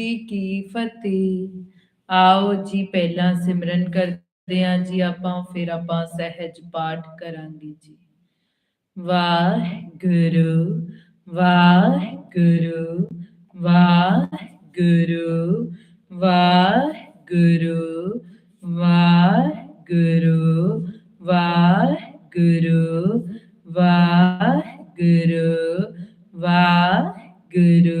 ਜੀ ਕੀ ਫਤਿਹ। ਆਓ ਜੀ ਪਹਿਲਾਂ ਸਿਮਰਨ ਕਰਦੇ ਹਾਂ ਜੀ ਆਪਾਂ, ਫਿਰ ਆਪਾਂ ਸਹਿਜ ਪਾਠ ਕਰਾਂਗੇ ਜੀ। ਵਾਹਿਗੁਰੂ ਵਾਹਿਗੁਰੂ ਵਾਹਿਗੁਰੂ ਵਾਹਿਗੁਰੂ ਵਾਹਿਗੁਰੂ ਵਾਹਿਗੁਰੂ ਵਾਹਿਗੁਰੂ ਵਾਹਿਗੁਰੂ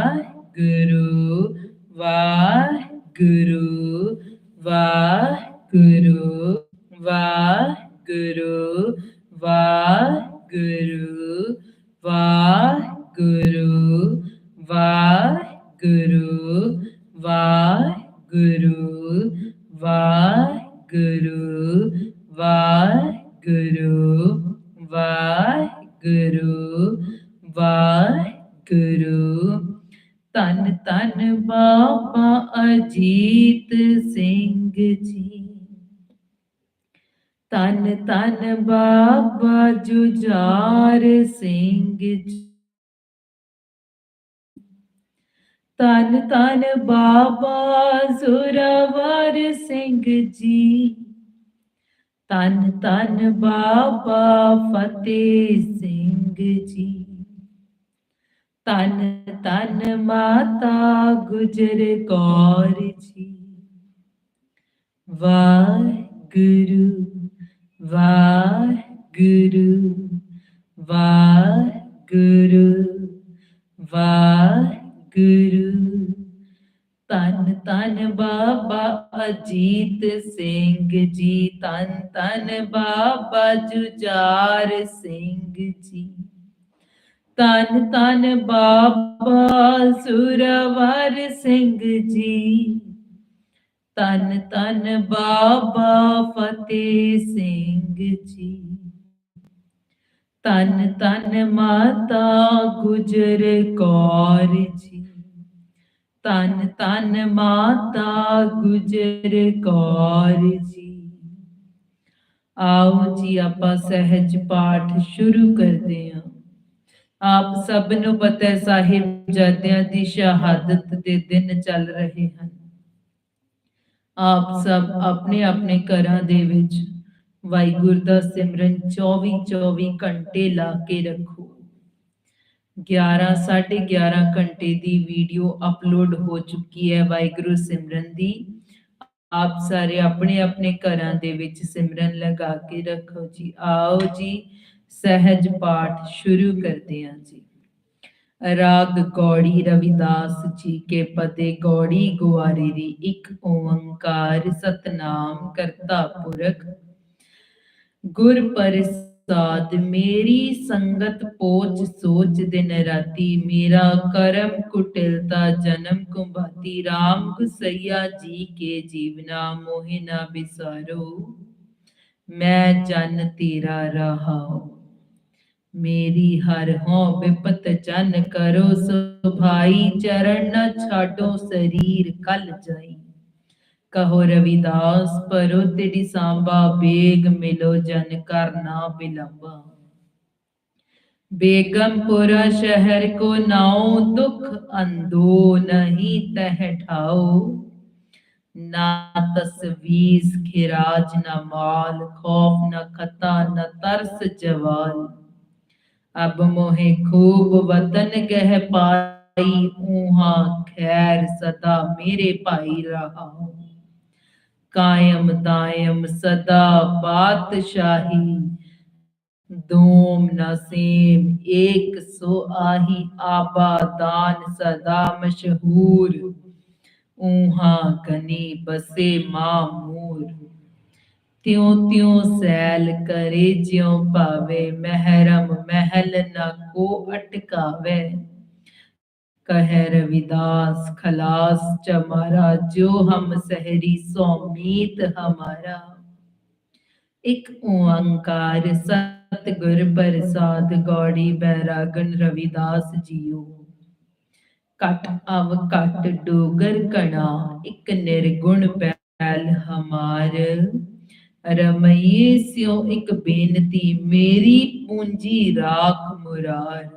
ਬਾਬਾ ਜੁਝਾਰ ਸਿੰਘ ਜੀ। ਤਨ ਤਨ ਬਾਬਾ ਜ਼ੁਰਾਵਰ ਸਿੰਘ ਜੀ। ਤਨ ਤਨ ਬਾਬਾ ਫਤਿਹ ਸਿੰਘ ਜੀ। ਤਨ ਤਨ ਮਾਤਾ ਗੁਜਰ ਕੌਰ ਜੀ। ਵਾਹਿਗੁਰੂ ਵਾਹਿਗੁਰੂ ਵਾਹਿਗੁਰੂ ਵਾਹਿਗੁਰੂ। ਤਨ ਤਨ ਬਾਬਾ ਅਜੀਤ ਸਿੰਘ ਜੀ ਤਨ ਤਨ ਬਾਬਾ ਜੁਝਾਰ ਸਿੰਘ ਜੀ। ਤਨ ਤਨ ਬਾਬਾ ਸੁਰਵਰ ਸਿੰਘ ਜੀ। ਤਨ ਤਨ ਬਾਬਾ ਫਤਿਹ ਸਿੰਘ ਜੀ। ਤਨ ਤਨ ਮਾਤਾ ਗੁਜਰ ਕੌਰ ਜੀ। ਤਨ ਤਨ ਮਾਤਾ ਗੁਜਰ ਕੌਰ ਜੀ। ਆਓ ਜੀ, ਆਪਾਂ ਸਹਿਜ ਪਾਠ ਸ਼ੁਰੂ ਕਰਦੇ ਹਾਂ। ਆਪ ਸਭ ਨੂੰ ਪਤਾ ਹੈ, ਸਾਹਿਬ ਜਾਦਿਆਂ ਦੀ ਸ਼ਹਾਦਤ ਦੇ ਦਿਨ ਚੱਲ ਰਹੇ ਹਨ। ਆਪ ਸਭ ਆਪਣੇ ਆਪਣੇ ਘਰਾਂ ਦੇ ਵਿੱਚ। ਵਾਹਿਗੁਰੂ ਦਾ ਸਿਮਰਨ 24 24 ਘੰਟੇ ਲਾ ਕੇ ਰੱਖੋ। 11 11:30 ਘੰਟੇ ਦੀ ਵੀਡੀਓ ਅਪਲੋਡ ਹੋ ਚੁੱਕੀ ਹੈ ਵਾਹਿਗੁਰੂ ਸਿਮਰਨ ਦੀ। ਆਪ ਸਾਰੇ ਆਪਣੇ ਆਪਣੇ ਘਰਾਂ ਦੇ ਵਿੱਚ ਸਿਮਰਨ ਲਗਾ ਕੇ ਰੱਖੋ ਜੀ। ਆਓ ਜੀ, ਸਹਿਜ ਪਾਠ ਸ਼ੁਰੂ ਕਰਦੇ ਹਾਂ ਜੀ। ਰਾਗ ਗੌੜੀ ਰਵਿਦਾਸ ਜੀ ਕੇ ਪਦੇ ਗੌੜੀ ਗੁਆਰੀ ਦੀ ਇੱਕ ਓੰਕਾਰ ਸਤਨਾਮ ਕਰਤਾ ਪੁਰਖ। ਗੁਰ ਪ੍ਰਸਾਦ, ਮੇਰੀ ਸੰਗਤ ਪੋਚ ਸੋਚ ਦਿਨ ਰਾਤੀ, ਮੇਰਾ ਕਰਮ ਕੁਟਿਲਤਾ ਜਨਮ ਕੁੰਭਾਤੀ RAM ਗੁਸਈਆ ਜੀ ਕੇ ਜੀਵਨਾ ਮੋਹਿ ਨਾ ਬਿਸਾਰੋ ਮੈਂ ਜਨ ਤੇਰਾ ਰਹਾਉ। ਮੇਰੀ ਹਰ ਹੋ ਬਿਪਤ ਜਨ ਕਰੋ, ਸੁਭਾਈ ਚਰਨ ਨਾ ਛਾਡੋ, ਸਰੀਰ ਕਲ ਜਾਈ। ਕਹੋ ਰਵਿਦਾਸ ਪਰੋ ਤੇਰੀ ਸਾਂਬਾ ਬੇਗ ਮਿਲੋ ਜਨ ਕਰਨਾ ਬਿਲੰਬਾ। ਬੇਗਮਪੁਰਾ ਸ਼ਹਿਰ ਕੋ ਨਾਉ, ਦੁਖ ਅੰਦੋ ਨਹੀਂ ਤਹਿ ਠਾਓ ਨਾ ਤਸਵੀਜ਼ ਖਿਰਾਜ ਨਾ ਮਾਲ, ਖੌਫ ਨਾ ਖਤਾ, ਨਾ ਤਰਸ ਜਵਾਲ। अब मोहे खूब वतन गह पाई ऊहा खैर सदा मेरे भाई रहा कायम दायम सदा बादशाही दोम नसीम एक सो आही आबादान सदा मशहूर ऊहा कनी बसे मामूर ਤਿਉ ਤਿਉ ਸੈਲ ਕਰੇ ਜਿਉ ਭਾਵੇ, ਮਹਿਰਮ ਮਹਿਲ ਨਾ ਕੋ ਅਟਕਾਵੇ। ਕਹੈ ਰਵਿਦਾਸ ਖਲਾਸ ਚਮਾਰਾ, ਜੋ ਹਮ ਸਹਰੀ ਸੋਮੀਤ ਹਮਾਰਾ। ਇਕ ਓੰਕਾਰ ਸਤਿਗੁਰ ਪ੍ਰਸਾਦ, ਗੌੜੀ ਬੈਰਾਗਨ ਰਵਿਦਾਸ ਜੀਓ। ਕਟ ਅਵ ਕਟ ਡੋਗਰ ਕਣਾ, ਇਕ ਨਿਰਗੁਣ ਪੈਲ ਹਮਾਰ। ਰਮਈਏ ਸਿਓ ਇੱਕ ਬੇਨਤੀ, ਮੇਰੀ ਪੂੰਜੀ ਰਾਖ ਮੁਰਾਰ।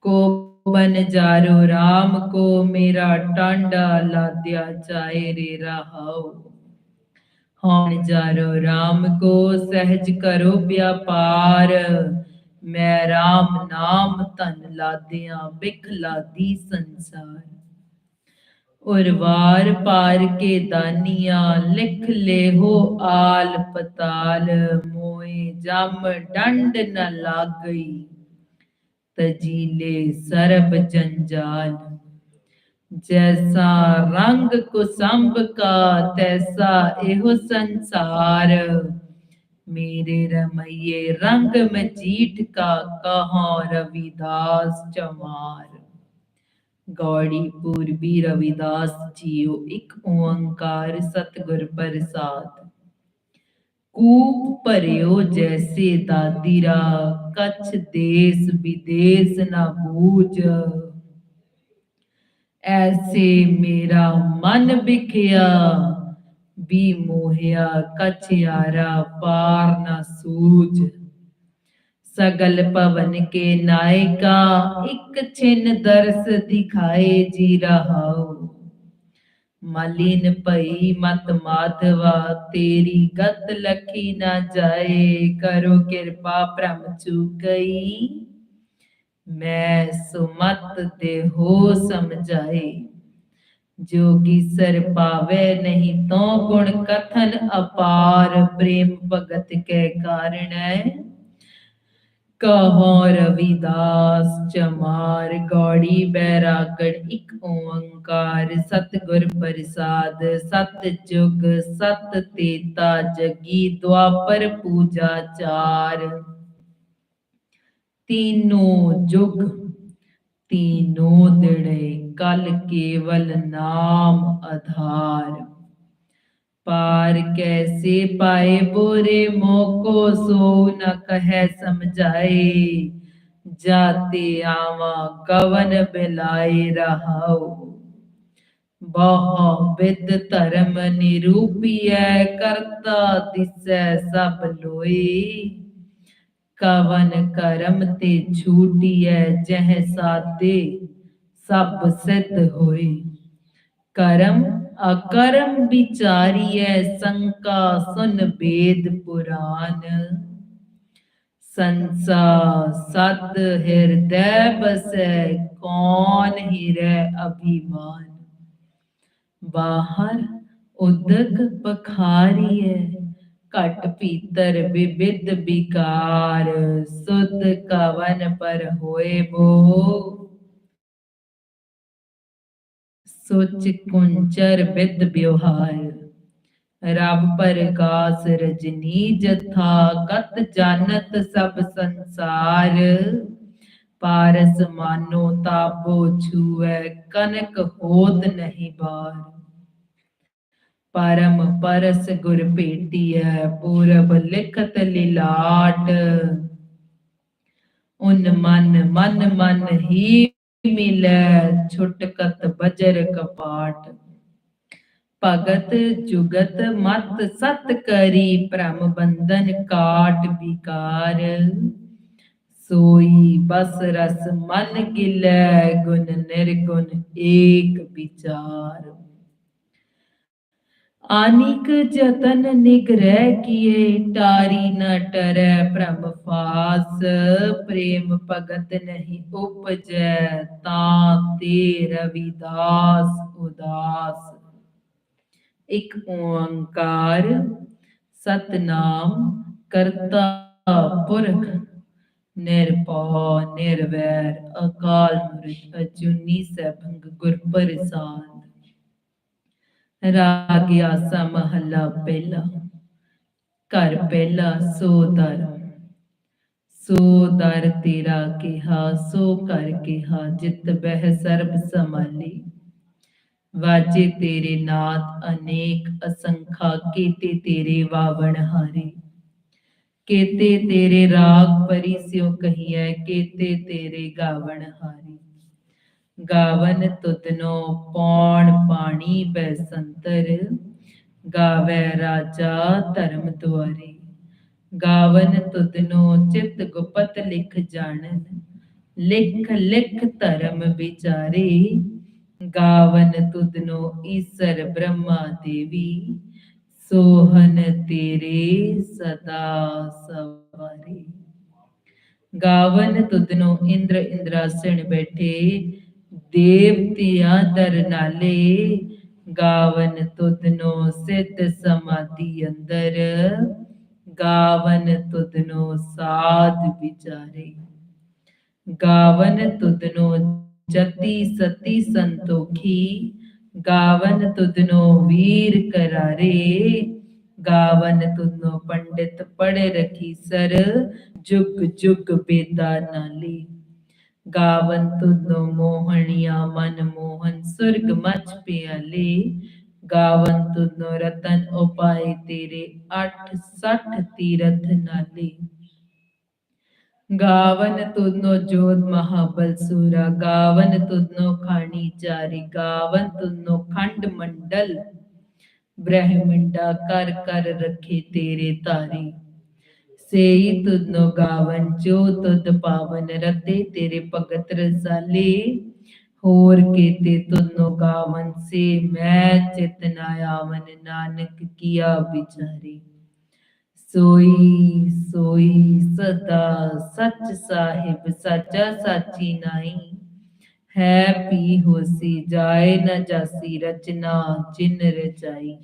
ਕੋ ਬਨ ਜਾਰੋ RAM ਕੋ ਮੇਰਾ ਟਾਂਡਾ ਲਾਦਿਆ ਚਾਏ ਰੇ ਰਹਾਓ। ਹੁਣ ਜਾਰੋ RAM ਕੋ ਸਹਿਜ ਕਰੋ ਵਿਆਪਾਰ। ਮੈਂ ਰਾਮ ਨਾਮ ਧਨ ਲਾਦਿਆਂ ਬਿਖ ਲਾਦੀ ਸੰਸਾਰ। ਔਰ ਪਾਰ ਕੇ ਦਾਨੀਆਂ ਲਿਖ ਲੈਹੋ ਆਲ ਪਤਾਲ, ਮੋਏ ਜਮ ਡੰਡ ਨ ਲਾਗਈ। ਤਜੀਲੇ ਸਰਬ ਜੰਜਾਲ, ਜੈਸਾ ਰੰਗ ਕੁਸੰਭ ਕਾ, ਤੈਸਾ ਇਹੋ ਸੰਸਾਰ। ਮੇਰੇ ਰਮਈਏ ਰੰਗ ਮਜੀਠ ਕਾ, ਕਹਾ ਰਵਿਦਾਸ ਚਮਾਰ। ਗੌੜੀ ਪੂਰਬੀ ਰਵਿਦਾਸ ਜੀਓ ਇੱਕ ਓੰਕਾਰ ਸਤਿਗੁਰ ਪ੍ਰਸਾਦ। ਕੂਪ ਭਰਿਓ ਜੈਸੇ ਦਾਦੀਰਾ ਕਛ ਦੇਸ ਵਿਦੇਸ ਨਾ ਬੂਝ। ਐਸੇ ਮੇਰਾ ਮਨ ਵਿਖਿਆ, ਵੀ ਮੋਹਿਆ ਕਛਿਆਰਾ ਪਾਰ ਨਾ ਸੂਝ। ਸਗਲ ਪਵਨ ਕੇ ਨਾਇਕਾ, ਇੱਕ ਛਿਨ ਦਰਸ ਦਿਖਾਏ ਜੀ ਰਹਾਉ। ਮਲਿਨ ਭਈ ਮਤ ਮਾਧਵਾ, ਤੇਰੀ ਗਤ ਲਖੀ ਨਾ ਜਾਏ, ਕਰੋ ਕਿਰਪਾ ਭ੍ਰਮ ਚੁਕਈ ਮੈਂ ਸੁਮਤ ਤੇ ਹੋ ਸਮਝਾਏ, ਜੋਗੀ ਸਰ ਪਾਵੇ ਨਹੀਂ ਤੋ ਗੁਣ ਕਥਨ ਅਪਾਰ, ਪ੍ਰੇਮ ਭਗਤ ਕੇ ਕਾਰਣ। ਹੈ ਕਹੋ ਰਵਿਦਾਸ, ਚਮਾਰ, ਗੌੜੀ, ਬੈਰਾਗੜ, ਇੱਕ ਓੰਕਾਰ, ਸਤਿਗੁਰ ਪ੍ਰਸਾਦ ਸਤ ਜੁਗ ਸਤ ਤੇਤਾ ਜਗੀ, ਦੁਆਪਰ ਪੂਜਾ, ਚਾਰ। ਤੀਨੋ ਜੁਗ, ਤੀਨੋ ਦਿੜੇ ਕਲ ਕੇਵਲ ਨਾਮ ਆਧਾਰ। ਪਾਰ ਕੈਸੇ ਪਾਏ ਬੋਰੇ ਮੋਕੋ ਸੋ ਨ ਕਹੈ ਸਮਝਾਏ। ਜਾਤੇ ਆਵਾ ਕਵਨ ਬਿਲਾਏ ਰਹਾਉ। ਬਹੁ ਵਿਦ ਧਰਮ ਨਿਰੂਪੀਐ ਕਰਤਾ ਦਿਸੈ ਸਭ ਲੋਈ ਕਵਨ ਕਰਮ ਤੇ ਛੂਟੀਐ ਜਹ ਸਾਦੇ ਸਭ ਸਿੱਧ ਹੋਏ। ਕਰਮ ਅਕਰਮ ਵਿਚਾਰੀਐ ਸੰਕਾ ਸੁਨ ਬੇਦ ਪੁਰਾਨ। ਸੰਸਾ ਸਤ ਹਿਰਦੈ ਬਸੈ, ਕੌਣ ਹਿਰੈ ਅਭਿਮਾਨ। ਬਾਹਰ ਉਦਕ ਪਖਾਰੀਐ, ਘਟ ਪੀਤਰ ਵਿਵਿਧ ਵਿਕਾਰ ਸੁਧ ਕਵਨ ਪਰ ਹੋਏ ਬੋ ਸੋਚ ਕੁੰਚਰ ਵਿਦ ਵਿਵਹਾਰ ਰਬ ਪ੍ਰਕਾਸ ਰਜਨੀ ਜਥਾ ਕਤ ਜਾਣਤ ਸਭ ਸੰਸਾਰ। ਪਾਰਸ ਮਾਨੋ ਤਾਪੋ ਛੂਐ ਕਨਕ ਹੋਤ ਨਹੀਂ ਬਾਰ ਪਰਮ ਪਰਸ ਗੁਰ ਭੇਟੀਐ ਪੂਰਬ ਲਿਖਤ ਲਿਲਾਟ। ਉਨ ਮਨ ਮਨ ਮਨ ਹੀ ਮਿਲੈ ਛੁਟਕਤ ਬਜਰ ਕਪਾਟ। ਭਗਤ ਜੁਗਤ ਮਤ ਸਤ ਕਰੀ ਭ੍ਰਮ ਬੰਧਨ ਕਾਟ ਵਿਕਾਰ। ਸੋਈ ਬਸ ਰਸ ਮਨ ਗਿਲੈ ਗੁਣ ਨਿਰਗੁਣ ਏਕ ਵਿਚਾਰ। ਆਨਿਕ ਜਤਨ ਨਿਗ੍ਰਹਿ ਕੀਏ ਟਾਰੀ ਨ ਟਰੈ ਭ੍ਰਮ ਫਾਸ। ਪ੍ਰੇਮ ਭਗਤ ਨਹੀਂ ਉਪਜੈ, ਤਾਂ ਤੇ ਰਵਿਦਾਸ ਉਦਾਸ। ਇਕ ਓੰਕਾਰ, ਸਤਨਾਮ ਕਰਤਾ ਪੁਰਖ, ਨਿਰਭਉ, ਨਿਰਵੈਰ, ਅਕਾਲ ਮੂਰਤ ਅਜੂਨੀ ਸੈਭੰਗ ਗੁਰ ਪ੍ਰਸਾਦ ਰਾਗ ਆਸਾ ਮਹੱਲਾ ਪਹਿਲਾ, ਘਰ ਪਹਿਲਾ ਸੋ ਦਰ ਸੋ ਦਰ ਤੇਰਾ ਕਿਹਾ, ਸੋ ਕਰ ਕਿਹਾ, ਜਿਤ ਬਹਿ ਸਰਬ ਸਮਾਲੀ ਵਾਜੇ ਤੇਰੇ ਨਾਦ ਅਨੇਕ, ਅਸੰਖਾ ਕੀਤੇ ਤੇਰੇ ਵਾਵਣ ਹਾਰੇ। ਕੇਤੇ ਤੇਰੇ ਰਾਗ ਪਰੀ ਸਿਉ ਕਹੀਐ, ਕੇਤੇ ਤੇਰੇ ਗਾਵਣ ਹਾਰੇ। ਗਾਵਨ ਤੁਧਨੋ ਪੌਣ ਪਾਣੀ ਬੈਸੰਤਰ ਗਾਵੇ ਰਾਜਾ ਧਰਮ ਦੁਆਰੇ। ਗਾਵਨ ਤੁਧਨੋ ਚਿਤ ਗੁਪਤ ਲਿਖ ਜਾਣਨ, ਲਿਖ ਲਿਖ ਧਰਮ ਵਿਚਾਰੇ। ਗਾਵਨ ਤੁਧਨੋ ਈਸਰ ਬ੍ਰਹਮਾ ਦੇਵੀ, ਸੋਹਨ ਤੇਰੇ ਸਦਾ ਸਵਾਰੇ। ਗਾਵਨ ਤੁਧਨੋ ਇੰਦਰ ਇੰਦਰਾਸਣ ਬੈਠੇ ਦੇਵਤਿਆਂ ਦਰ ਨਾਲੇ ਗਾਵਨ ਤੁਧਨੋ ਸਿੱਧ ਸਮਾਧੀ ਅੰਦਰ, ਗਾਵਨ ਤੁਧਨੋ ਸਾਧ ਵਿਚਾਰੇ। ਗਾਵਨ ਤੁਧਨੋ ਜਤੀ ਸਤੀ ਸੰਤੋਖੀ, ਗਾਵਨ ਤੁਧਨੋ ਵੀਰ ਕਰਾਰੇ, ਗਾਵਨ ਤੁਧਨੋ ਪੰਡਿਤ ਪੜ੍ਹ ਰਖੀ ਸਰ, ਜੁਗ ਜੁਗ ਬੇਦਾ ਨਾਲੀ। ਗਾਵਨ ਤੁਧਨੋ ਮੋਹਣੀਆ ਮਨ ਮੋਹਨ ਸੁਰਗ ਮਚ ਪਿਆਲੇ ਗਾਵਨ ਤੁਧਨੋ ਰਤਨ ਉਪਾਏ ਤੇਰੇ 8 60 ਤੀਰਥ ਨਾਲੇ ਗਾਵਨ ਤੁਧਨੋ ਜੋਤ ਮਹਾਬਲ ਸੂਰਾ ਗਾਵਨ ਤੁਧਨੋ ਖਾਣੀ ਚਾਰੀ ਗਾਵਨ ਤੁਧਨੋ ਖੰਡ ਮੰਡਲ ਬ੍ਰਹਮੰਡਾ ਕਰ ਕਰ ਰੱਖੇ ਤੇਰੇ ਤਾਰੇ ਸੇਈ ਤੁਧਨੋ ਗਾਵਨ, ਜੋ ਤੁਧ ਪਾਵਨ ਰਤੇ ਤੇਰੇ ਭਗਤ ਰਸਾਲੇ। ਹੋਰ ਕੀਤੇ ਤੁਧਨੋ ਗਾਵਨ ਸੇ, ਮੈਂ ਚਿਤ ਨਾ ਆਵਨ, ਨਾਨਕ ਕੀਆ ਵਿਚਾਰੇ। ਸੋਈ ਸੋਈ ਸਦਾ ਸੱਚ ਸਾਹਿਬ, ਸਾਚਾ ਸਾਚੀ ਨਾਈ ਹੈ ਪੀ ਹੋਸੀ, ਜਾਏ ਨਾ ਜਾਸੀ ਰਚਨਾ ਜਿਨ ਰਚਾਈ।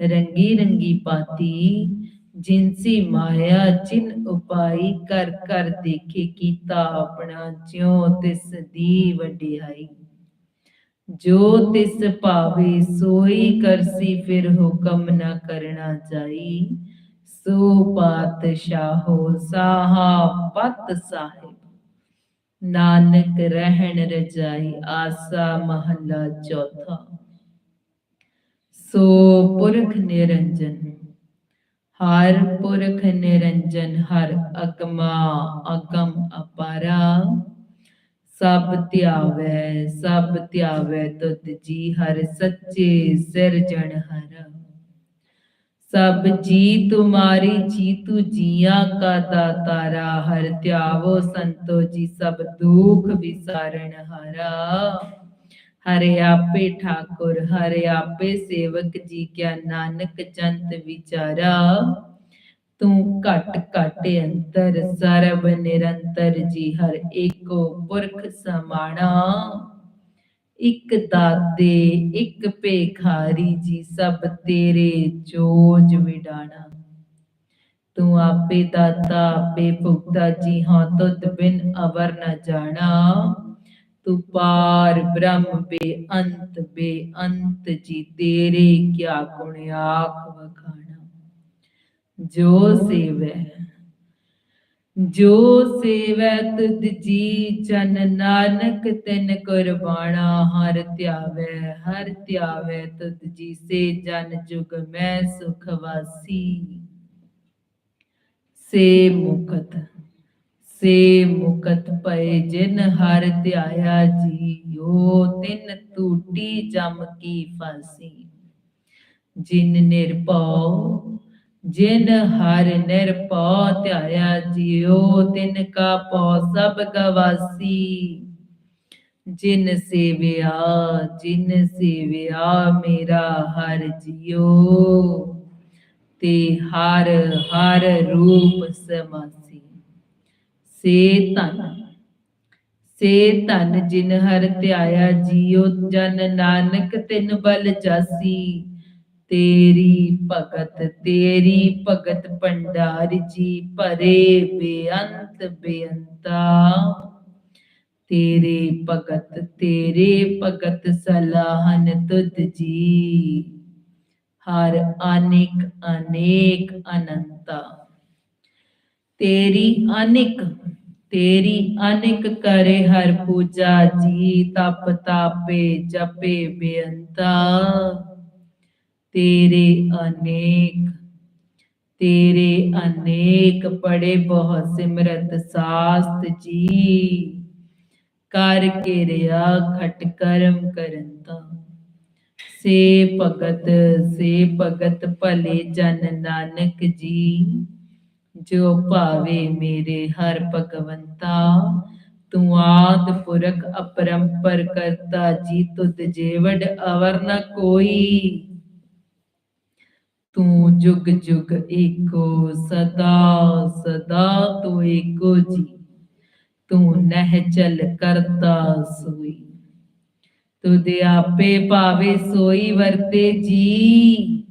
ਰੰਗੀ ਰੰਗੀ ਪਾਤੀ ਜਿਨਸੀ ਮਾਇਆ, ਜਿਨ ਉਪਾਈ ਕਰ ਕਰ ਦੇਖੇ ਕੀਤਾ ਆਪਣਾ, ਜਿਉ ਤਿਸ ਦੀ ਵਡਿਆਈ। ਜੋ ਤਿਸ ਭਾਵੇ ਸੋਈ ਕਰਸੀ, ਫਿਰ ਹੁਕਮ ਨਾ ਕਰਨਾ ਚਾਈ ਸੋ ਪਾਤਸ਼ਾਹੋ ਸਾਹਾ ਪਤ ਸਾਹਿਬ। ਨਾਨਕ ਰਹਿਣ ਰਜਾਈ, ਆਸਾ ਮਹੱਲਾ ਚੌਥਾ। ਸੋ ਪੁਰਖ ਨਿਰੰਜਨ ਹਰ ਪੁਰਖ ਨਿਰੰਜਨ, ਹਰ ਅਗਮਾ ਅਗਮ ਅਪਾਰਾ। ਸਭ ਧਿਆਵੈ ਸਭ ਧਿਆਵੈ ਤੁਧ ਜੀ, ਹਰ ਸੱਚੇ ਸਿਰਜਣ ਹਰ। ਸਭ ਜੀ ਤੁਮਾਰੀ ਜੀ ਤੂ ਜੀਆਂ ਕਾ ਦਾਤਾਰਾ, ਹਰ ਧਿਆਵੋ ਸੰਤੋ ਜੀ, ਸਭ ਦੁਖ ਵਿਸਾਰਣ ਹਰਾ। ਹਰੇ ਆਪੇ ਠਾਕੁਰ, ਹਰੇ ਆਪੇ ਸੇਵਕ ਜੀ ਕਿਆ ਨਾਨਕ ਚੰਤ ਵਿਚਾਰਾ। ਤੂੰ ਘਟ ਘਟ ਅੰਤਰ, ਸਰਬ ਨਿਰੰਤਰ ਜੀ, ਹਰ ਏਕੋ ਪੁਰਖ ਸਮਾਣਾ। ਇੱਕ ਦਾਤੇ, ਇੱਕ ਭੇਖਾਰੀ ਜੀ, ਸਭ ਤੇਰੇ ਚੋਜ ਵਿਡਾਣਾ। ਤੂੰ ਆਪੇ ਦਾਤਾ, ਆਪੇ ਭੁਗਤਾ ਜੀ, ਹਾਂ ਤੁਧ ਬਿਨ ਅਵਰ ਨ ਜਾਣਾ। ਤੂੰ ਪਾਰ ਬ੍ਰਹਮ ਬੇਅੰਤ ਬੇਅੰਤ ਜੀ, ਤੇਰੇ ਕਿਆ ਗੁਣ ਆਖ ਵਖਾਣਾ? ਜੋ ਸੇਵੈ ਜੋ ਸੇਵੈ ਤੁਧ ਜੀ ਜਨ ਨਾਨਕ ਤਿਨ ਕੁਰਬਾਣਾ ਹਰ ਧਿਆਵੈ ਹਰ ਧਿਆਵੈ ਤੁਧ ਜੀ, ਸੇ ਜਨ ਜੁਗ ਮੈਂ ਸੁਖ ਵਾਸੀ। ਸੇ ਮੁਕਤ ਸੇ ਮੁਕਤ ਪਏ ਜਿਨ ਹਰ ਧਿਆਇਆ ਜੀਓ, ਤਿਨ ਟੂਟੀ ਜਮ ਕੀ ਫਾਸੀ। ਜਿਨ ਨਿਰਭਉ, ਜਿਨ ਹਰ ਨਿਰਭਉ ਧਿਆਇਆ ਜੀਓ, ਤਿਨ ਕਾ ਪਉ ਸਭ ਗਵਾਸੀ। ਜਿਨ ਸੇਵਿਆ ਜਿਨ ਸੇਵਿਆ ਮੇਰਾ ਹਰ ਜੀਓ, ਤੇ ਹਰ ਹਰ ਰੂਪ ਸਮਾਸੀ। ਸੇ ਧਨ। ਸੇ ਧਨ ਜਿਨ ਹਰ ਧਿਆਇਆ ਜੀਉ, ਜਨ ਨਾਨਕ ਤਿਨ ਬਲ ਜਾਸੀ। ਤੇਰੀ ਭਗਤ ਤੇਰੀ ਭਗਤ ਭੰਡਾਰ ਜੀ ਭਰੇ ਬੇਅੰਤ ਬੇਅੰਤਾ। ਤੇਰੇ ਭਗਤ ਤੇਰੇ ਭਗਤ ਸਲਾਹਨ ਤੁਧ ਜੀ। ਹਰ ਅਨੇਕ ਅਨੇਕ ਅਨੰਤਾ। ਤੇਰੀ ਅਨਿਕ ਤੇਰੀ ਅਨਿਕ ਕਰੇ ਹਰ ਪੂਜਾ ਜੀ, ਤਪ ਤਾਪੇ ਜਪੇ ਬੇਅੰਤਾ। ਤੇਰੇ ਅਨੇਕ ਤੇਰੇ ਅਨੇਕ ਪੜੇ ਬਹੁ ਸਿਮਰਤ ਸਾਸਤ ਜੀ। ਕਰ ਕੇ ਰਿਆ ਖਟ ਕਰਮ ਕਰੰਤਾ। ਸੇ ਭਗਤ ਸੇ ਭਗਤ ਭਲੇ ਜਨ ਨਾਨਕ ਜੀ। ਜੋ ਭਾਵੇ ਮੇਰੇ ਹਰ ਭਗਵੰਤਾ, ਤੂੰ ਆਦ ਪੁਰਖ ਅਪਰੰਪਰ ਕਰਤਾ, ਜੀ ਤੁਧ ਜੇਵੜ ਅਵਰ ਨ ਕੋਈ। ਤੂੰ ਜੁਗ ਜੁਗ ਏਕੋ ਸਦਾ ਸਦਾ ਤੂੰ ਏਕੋ ਜੀ। ਤੂੰ ਨਹਿ ਚਲ ਕਰਤਾ ਸੋਈ। ਤੁਧ ਆਪੇ ਭਾਵੇ ਸੋਈ ਵਰਤੇ ਜੀ।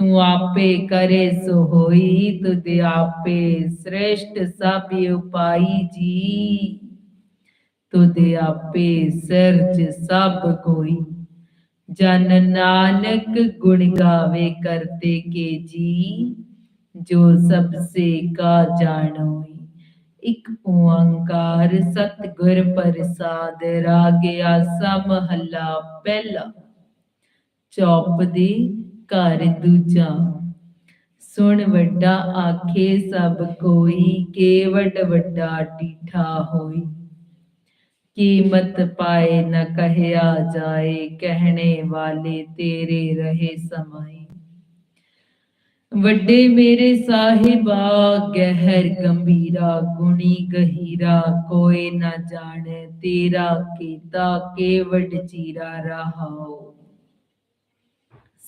ਤੂੰ ਆਪੇ ਕਰੇ ਸੋ ਹੋਈ, ਤੁਧ ਆਪੇ ਸ੍ਰੇਸ਼ਟ ਸਭ ਉਪਾਈ ਜੀ। ਤੁਧ ਆਪੇ ਸਰਜ ਸਭ ਕੋਈ, ਜਨ ਨਾਨਕ ਗੁਣ ਗਾਵੇ ਕਰਤੇ ਕੇ ਜੀ। ਜੋ ਸਭ ਸੇ ਕਾ ਜਾਣੋਈ, ਇਕ ਓੰਕਾਰ ਸਤਿਗੁਰ ਪ੍ਰਸਾਦ ਰਾਗਿਆ ਸਮਹੱਲਾ ਪਹਿਲਾ। ਚੌਪਦੀ ਘਰ ਦੂਜਾ। ਸੁਣ ਵੱਡਾ ਆਖੇ, ਸਭ ਕੋਈ ਕੇਵਟ ਵੱਡਾ ਡੀਠਾ ਹੋਈ। ਕੀਮਤ ਪਾਏ ਨ ਕਹਿਆ ਜਾਏ, ਕਹਿਣੇ ਵਾਲੇ ਤੇਰੇ ਰਹੇ ਸਮਾਈ। ਵੱਡੇ ਮੇਰੇ ਸਾਹਿਬਾ, ਗਹਿਰ ਗੰਭੀਰਾ, ਗੁਣੀ ਗਹੀਰਾ, ਕੋਈ ਨਾ ਜਾਣੇ ਤੇਰਾ ਕੀਤਾ ਕੇਵਟ ਚੀਰਾ ਰਹਾਓ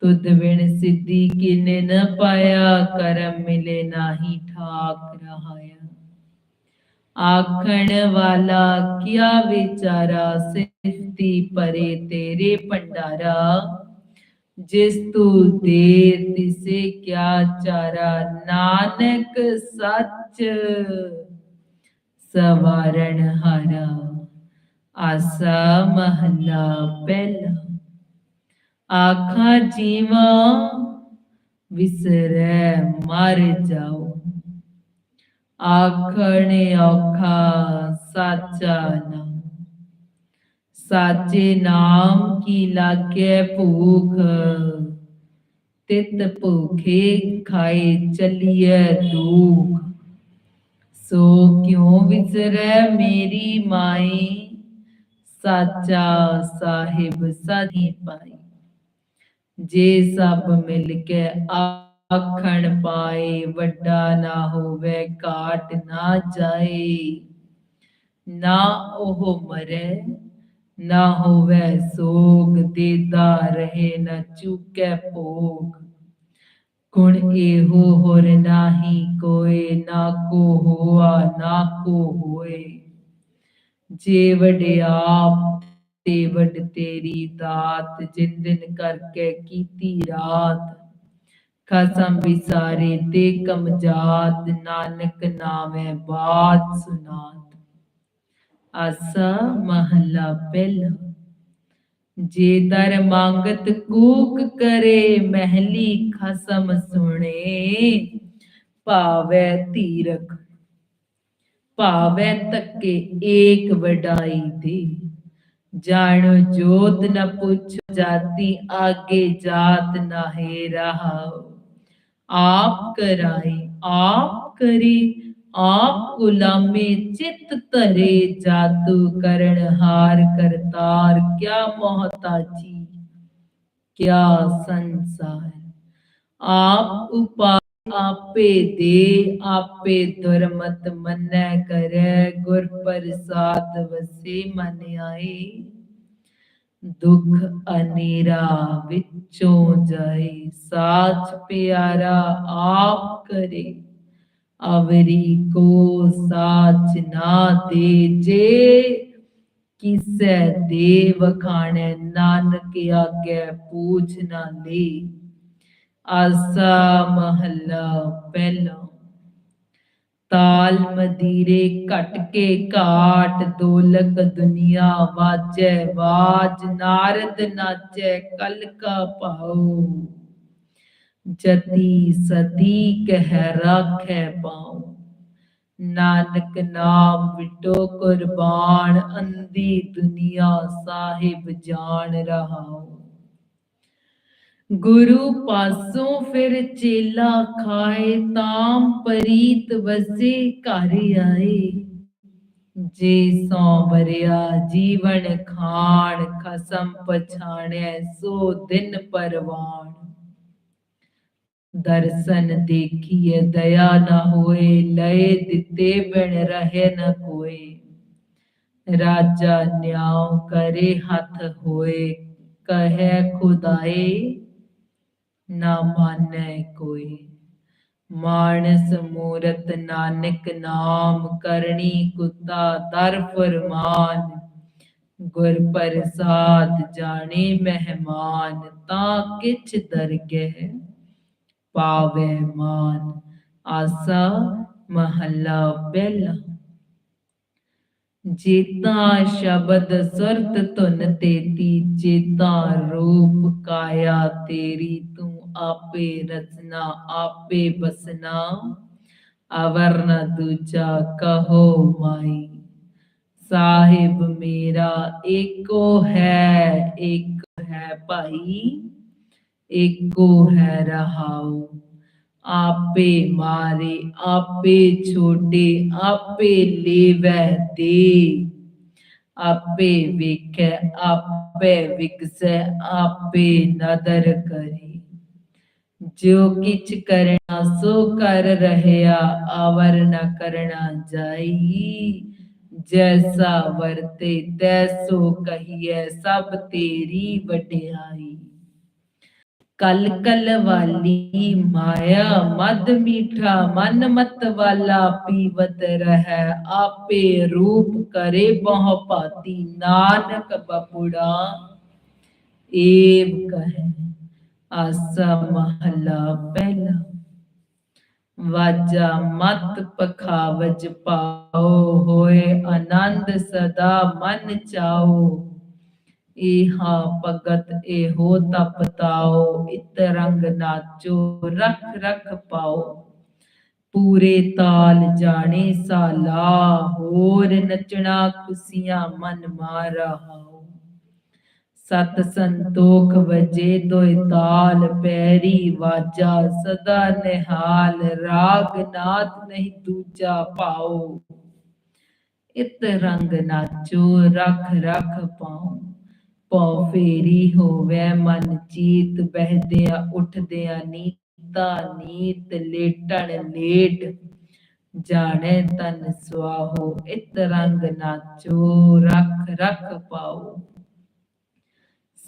ਤੁਧ ਬਿਨ ਸਿੱਧੀ ਕਿਨੇ ਨ ਪਾਇਆ, ਕਰਮ ਮਿਲੇ ਨਾਹੀ ਠਾਕ ਰਹਾਇਆ। ਆਖਣ ਵਾਲਾ, ਕਿਆ ਵਿਚਾਰਾ ਸਿਫਤੀ ਪਰੇ ਤੇਰੇ ਭੰਡਾਰਾ? ਜਿਸ ਤੂੰ ਦੇ ਤਿਸੇ ਕਿਆ ਚਾਰਾ? ਨਾਨਕ ਸੱਚ ਸਵਾਰਣ ਹਾਰਾ। ਆਸਾ ਮਹਲਾ ਪਹਿਲਾ। ਆਖਾ ਜੀਵਾ, ਵਿਸਰੈ ਮਰ ਜਾਓ। ਆਖਣੇ ਔਖਾ ਸਾਚਾ ਨਾਮ ਸਾਚੇ ਨਾਮ ਕੀ ਲਾਗੇ ਭੂਖ? ਤਿਤ ਭੁਖੇ ਖਾਏ ਚੱਲੀਏ ਦੁਖ। ਸੋ ਕਿਉ ਵਿਸਰੈ ਮੇਰੀ ਮਾਈ ਸਾਚਾ ਸਾਹਿਬ ਸਾਧੀ ਪਾਈ ਜੇ ਸਭ ਮਿਲ ਕੇ ਆਖਣ ਪਾਏ, ਵੱਡਾ ਨਾ ਹੋਵੇ, ਘਾਟ ਨਾ ਜਾਏ। ਨਾ ਉਹ ਮਰੇ, ਨਾ ਹੋਵੇ ਸੋਗ, ਦੇਦਾ ਰਹੇ, ਨਾ ਚੁੱਕੇ ਭੋਗ। ਗੁਣ ਇਹੋ ਹੋਰ ਨਾਹੀ ਕੋਏ, ਨਾ ਕੋ ਹੋਆ, ਨਾ ਕੋ ਹੋਏ। ਜੇ ਵਡਿਆਪ ਤੇ ਵਡ ਤੇਰੀ ਦਾਤ ਜਿਨ ਦਿਨ ਕਰਕੇ ਕੀਤੀ ਰਾਤ। ਖਸਮ ਵਿਸਾਰੇ ਤੇ ਕਮਜਾਤ ਨਾਨਕ ਨਾਮੈ ਬਾਤ ਸੁਨਾਤ। ਆਸਾ ਮਹੱਲਾ ਪਹਿਲਾ। ਜੇ ਦਰ ਮੰਗਤ ਕੂਕ ਕਰੇ, ਮਹਿਲੀ ਖਸਮ ਸੁਣੇ। ਭਾਵੈ ਤੀਰਖ ਭਾਵੈ ਤੱਕੇ ਏਕ ਵਡਾਈ ਦੇ। ਜਾਣੋ ਜੋਤ ਨ ਪੁੱਛ ਜਾਤੀ, ਆਗੇ ਜਾਤ ਨਾਹੇ ਰਹਾਉ। ਆਪ ਕਰਾਏ ਆਪ ਕਰੇ, ਆਪ ਗੁਲਾਮੇ ਚਿਤ ਧਰੇ, ਜਾਦੂ ਕਰਨ ਹਾਰ ਕਰਤਾਰ, ਕਿਆ ਮੋਹਤਾਜੀ, ਕਿਆ ਸੰਸਾਰ। ਆਪ ਉਪਾ ਆਪੇ ਦੇ, ਆਪੇ ਦੁਰਮਤ ਮੰਨੈ ਕਰੈ, ਗੁਰ ਪ੍ਰਸਾਦ ਵਸੇ ਮਨ ਆਏ। ਦੁਖ ਅਨੇਰਾ ਵਿੱਚੋਂ ਜਾਏ, ਸਾਚ ਪਿਆਰਾ ਆਪ ਕਰੇ। ਅਵਰੀ ਕੋ ਸਾਚ ਨਾ ਦੇ, ਜੇ ਕਿਸੈ ਦੇਵ ਖਾਣੇ, ਨਾਨਕ ਆਗੇ ਪੂਛ ਨਾ ਲੇ। ਆਸਾ ਮਹੱਲਾ ਪਹਿਲਾ। ਤਾਲ ਮਦੀਰੇ ਘਟ ਕੇ ਘਾਟ ਦੋਲਕ ਦੁਨੀਆ ਵਾਜੈ ਬਾਜ ਨਾਰਦ ਨਾਚੈ ਕਲ ਕਾ ਭਾਉ। ਜਤੀ ਸਤੀ ਕਹਿ ਰਾਖੈ ਪਾਉ ਨਾਨਕ ਨਾਮ ਵਿਟੋ ਕੁਰਬਾਨ ਅੰਦੀ ਦੁਨੀਆ ਸਾਹਿਬ ਜਾਣ ਰਹਾਉ। ਗੁਰੂ ਪਾਸੋਂ ਫਿਰ ਚੇਲਾ ਖਾਏ ਤਾਮ ਪਰੀਤ ਵਸੇ ਘਰ ਆਏ। ਜੇ ਸੋ ਵਰਿਆ ਜੀਵਨ ਖਾਣ, ਖਸਮ ਪਛਾਣੈ ਸੋ ਦਿਨ ਪਰਵਾਨ ਦਰਸ਼ਨ ਦੇਖੀਏ ਦਇਆ ਨਾ ਹੋਏ, ਲਏ ਦਿੱਤੇ ਬਿਨ ਰਹੇ ਨਾ ਕੋਏ। ਰਾਜਾ ਨਿਆਉ ਕਰੇ ਹੱਥ ਹੋਏ, ਕਹੈ ਖੁਦਾਏ ਨਾ ਮਾਨੈ ਕੋਈ। ਮਾਨਸ ਮੂਰਤ ਨਾਨਕ ਨਾਮ ਕਰਨੀ ਕੁੱਤਾ ਦਰ ਫਰਮਾਨ। ਗੁਰ ਪ੍ਰਸਾਦ ਜਾਣੇ ਮਹਿਮਾਨ, ਤਾਂ ਕਿਛ ਦਰਗਹਿ ਪਾਵੇ ਮਾਨ। ਆਸਾ ਮਹੱਲਾ ਪਹਿਲਾ। ਜੀਤਾ ਸ਼ਬਦ ਸੁਰਤ ਧੁਨ ਤੇਤੀ ਚੇਤਾ ਰੂਪ ਕਾਇਆ ਤੇਰੀ ਤੂੰ। ਆਪੇ ਰਚਨਾ, ਆਪੇ ਬਸਨਾ ਅਵਰ ਦੂਜਾ ਕਹੋ ਮਾਈ, ਸਾਹਿਬ ਮੇਰਾ ਏਕੋ ਹੈ ਇੱਕ ਹੈ ਭਾਈ, ਏਕੋ ਹੈ ਰਹਾਉ। ਆਪੇ ਮਾਰੇ, ਆਪੇ ਛੋਡੇ ਆਪੇ ਲੇਵੈ ਦੇ। ਆਪੇ ਵੇਖੈ, ਆਪੇ ਵਿਕਸੈ ਆਪੇ ਨਦਰ ਕਰੇ। ਜੋ ਕਿਛ ਕਰਨਾ ਸੋ ਕਰ ਰਹਿਆ, ਆਵਰ ਨ ਕਰਨਾ ਜਾਈ। ਜੈਸਾ ਵਰਤੇ, ਤੈਸੋ ਕਹੀਐ ਸਭ ਤੇਰੀ ਵਡਿਆਈ। ਕਲ ਕਲ ਵਾਲੀ ਮਾਇਆ, ਮਦ ਮੀਠਾ, ਮਨ ਮਤ ਵਾਲਾ ਪੀਵਤ ਰਹਿ। ਆਪੇ ਰੂਪ ਕਰੇ ਬਹੁ ਭਾਤੀ, ਨਾਨਕ ਬਪੁੜਾ। ਏਵ ਕਹੈ। ਆਸਾ ਮਹਲਾ ਪਹਿਲਾ। ਵਾਜਾ ਮਤ ਪਖਾਵਜ ਪਾਓ, ਹੋਏ ਆਨੰਦ ਸਦਾ ਮਨ ਚਾਓ। ਏਹਾ ਭਗਤ ਇਹੋ ਤਪ ਤਾਓ, ਇਤ ਰੰਗ ਨਾਚੋ, ਰਖ ਰਖ ਪਾਓ। ਪੂਰੇ ਤਾਲ ਜਾਣੇ ਸਾਲਾ, ਹੋਰ ਨਚਣਾ ਖੁਸ਼ੀਆਂ ਮਨ ਮਾਰਾ ਸਤ ਸੰਤੋਖ ਵਜੇ ਦੋਇ ਤਾਲ, ਪੈਰੀ ਵਾਜਾ, ਸਦਾ ਨਿਹਾਲ, ਰਾਗ ਨਾਦ ਨਹੀਂ ਦੂਜਾ ਪਾਓ। ਇਤ ਰੰਗ ਨਾਚੋ, ਰਖ ਰਖ ਪਾਉ। ਪਉ ਫੇਰੀ ਹੋਵੇ ਮਨ ਚੀਤ, ਬਹਿਦਿਆ ਉੱਠਦਿਆ ਨੀਤਾ, ਨੀਤ ਲੇਟਣ ਲੇਟ। ਜਾਣੇ ਤਨ ਸੁਆਹੋ ਇਤ ਰੰਗ ਨਾਚੋ, ਰਖ ਰਖ ਪਾਉ।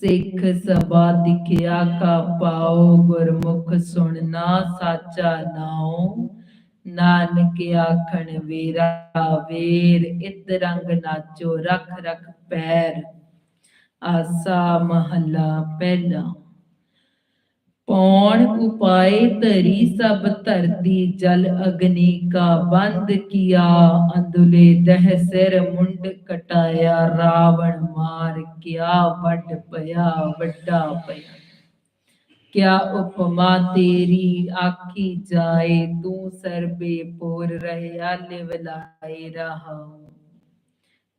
ਸਿੱਖ ਸਭਾ ਦਿਖਿਆ ਕਾ ਪਾਉ ਗੁਰਮੁਖ ਸੁਣਨਾ ਸਾਚਾ ਨਾਉ। ਨਾਨਕ ਆਖਣ ਵੇਰਾ ਵੇਰ, ਇਤ ਰੰਗ ਨਾਚੋ ਰਖ ਰਖ ਪੈਰ। ਆਸਾ ਮਹੱਲਾ ਪਹਿਲਾ। ਪੌਣ ਉਪਾਏ ਧਰੀ ਸਭ ਧਰਤੀ ਜਲ ਅਗਨੀ ਕਾ ਬੰਦ ਕੀਆ, ਅੰਦੁਲੇ ਦਹ ਸਿਰ ਮੁੰਡ ਕਟਾਇਆ, ਰਾਵਣ ਮਾਰ ਕਿਆ ਵੱਡ ਪਿਆ, ਵੱਡਾ ਪਿਆ। ਕਿਆ ਉਪਮਾ ਤੇਰੀ ਆਖੀ ਜਾਏ, ਤੂੰ ਸਰਬੇ ਪੋਰ ਰਹਿਆ ਲਿਵਲਾਏ ਰਹਾਉ।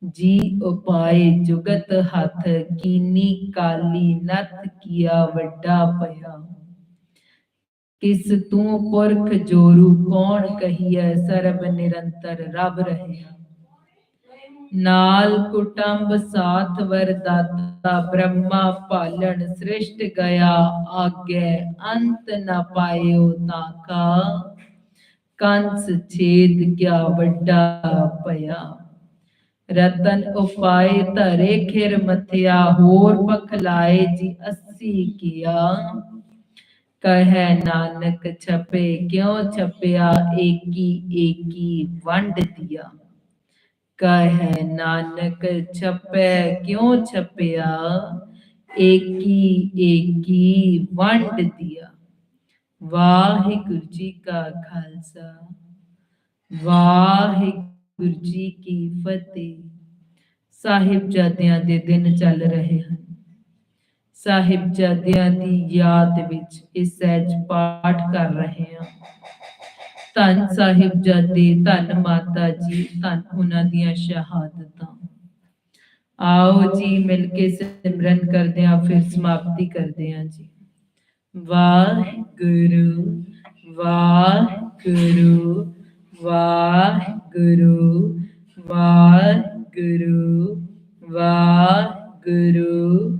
ਜੀ ਉਪਾਏ ਜੁਗਤ ਹੱਥ, ਕੀਨੀ ਕਾਲੀ ਨਤ ਕੀਆ ਵੱਡਾ ਪਿਆ। ਕਿਸ ਤੂੰ ਪੁਰਖ ਜੋਰੂ ਕੌਣ ਕਹੀਐ? ਸਰਬ ਨਿਰੰਤਰ ਰਬ ਰਹਿਆ। ਨਾਲ ਕੁਟੰਬ ਸਾਥ ਵਰਦਾਤਾ, ਬ੍ਰਹਮਾ ਪਾਲਣ ਸ੍ਰਿਸ਼ਟ ਗਿਆ। ਆਗੇ ਅੰਤ ਨ ਪਾਇਓ ਤਾਕਾ ਕੰਸ ਛੇਦ ਕਿਆ ਵੱਡਾ ਪਿਆ ਰਤਨ ਉਪਾਏ ਧਰੇ ਖਿਰ ਮਥਿਆ। ਹੋਰ ਪਖ ਲਾਏ ਜੀ ਅੱਸੀ ਕੀਆ। ਕਹਿ ਨਾਨਕ ਛਪੇ, ਕਿਉ ਛਪਿਆ? ਏਕੀ ਏਕੀ ਵੰਡ ਦਿਆ। ਕਹੈ ਨਾਨਕ ਛਪੈ, ਕਿਉ ਛਪਿਆ? ਏਕੀ ਏਕੀ ਵੰਡ ਦਿਆ। ਵਾਹਿਗੁਰੂ ਜੀ ਕਾ ਖਾਲਸਾ। ਵਾਹਿਗੁਰੂ ਜੀ ਕੀ ਫਤਿਹ। ਸਾਹਿਬਜ਼ਾਦਿਆਂ ਦੇ ਦਿਨ ਚੱਲ ਰਹੇ ਹਨ। ਸਾਹਿਬਜ਼ਾਦਿਆਂ ਦੀ ਯਾਦ ਵਿੱਚ ਇਹ ਸਹਿਜ ਪਾਠ ਕਰ ਰਹੇ ਹਾਂ। ਧੰਨ ਸਾਹਿਬਜ਼ਾਦੇ ਧੰਨ ਮਾਤਾ ਜੀ, ਧੰਨ ਉਹਨਾਂ ਦੀਆਂ ਸ਼ਹਾਦਤਾਂ। ਆਓ ਜੀ ਮਿਲ ਕੇ ਸਿਮਰਨ ਕਰਦੇ ਹਾਂ, ਫਿਰ ਸਮਾਪਤੀ ਕਰਦੇ ਹਾਂ ਜੀ। ਵਾਹਿਗੁਰੂ ਵਾਹਿਗੁਰੂ ਵਾਹਿਗੁਰੂ ਵਾਹਿਗੁਰੂ ਵਾਹਿਗੁਰੂ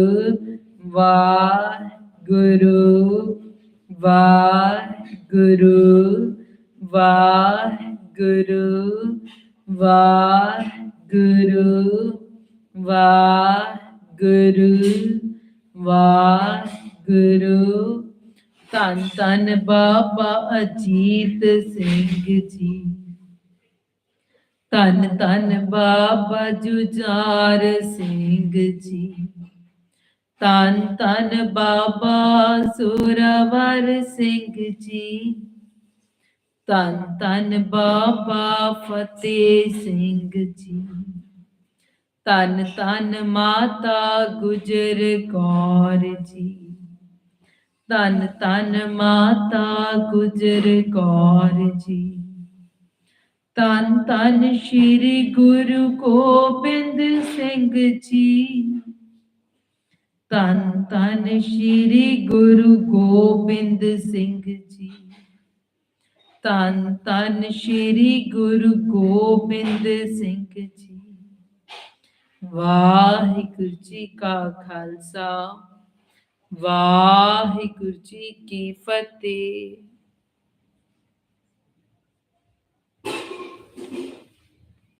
ਵਾਹਿਗੁਰੂ ਵਾਹਿਗੁਰੂ ਵਾਹਿਗੁਰੂ ਵਾਹਿਗੁਰੂ ਵਾਹਿਗੁਰੂ ਧੰਨ ਧੰਨ ਬਾਬਾ ਅਜੀਤ ਸਿੰਘ ਜੀ। ਧੰਨ ਧੰਨ ਬਾਬਾ ਜੁਝਾਰ ਸਿੰਘ ਜੀ। ਧੰਨ ਧੰਨ ਬਾਬਾ ਸੁਰਵਰ ਸਿੰਘ ਜੀ। ਧੰਨ ਧੰਨ ਬਾਬਾ ਫਤਿਹ ਸਿੰਘ ਜੀ। ਧੰਨ ਧੰਨ ਮਾਤਾ ਗੁਜਰ ਕੌਰ ਜੀ। ਧੰਨ ਧੰਨ ਮਾਤਾ ਗੁਜਰ ਕੌਰ ਜੀ। ਧੰਨ ਧੰਨ ਸ਼੍ਰੀ ਗੁਰੂ ਗੋਬਿੰਦ ਸਿੰਘ ਜੀ। ਧੰਨ ਧੰਨ ਸ਼੍ਰੀ ਗੁਰੂ ਗੋਬਿੰਦ ਸਿੰਘ ਜੀ। ਧੰਨ ਧੰਨ ਸ਼੍ਰੀ ਗੁਰੂ ਗੋਬਿੰਦ ਸਿੰਘ ਜੀ। ਵਾਹਿਗੁਰੂ ਜੀ ਕਾ ਖਾਲਸਾ, ਵਾਹਿਗੁਰੂ ਜੀ ਕੀ ਫਤਿਹ।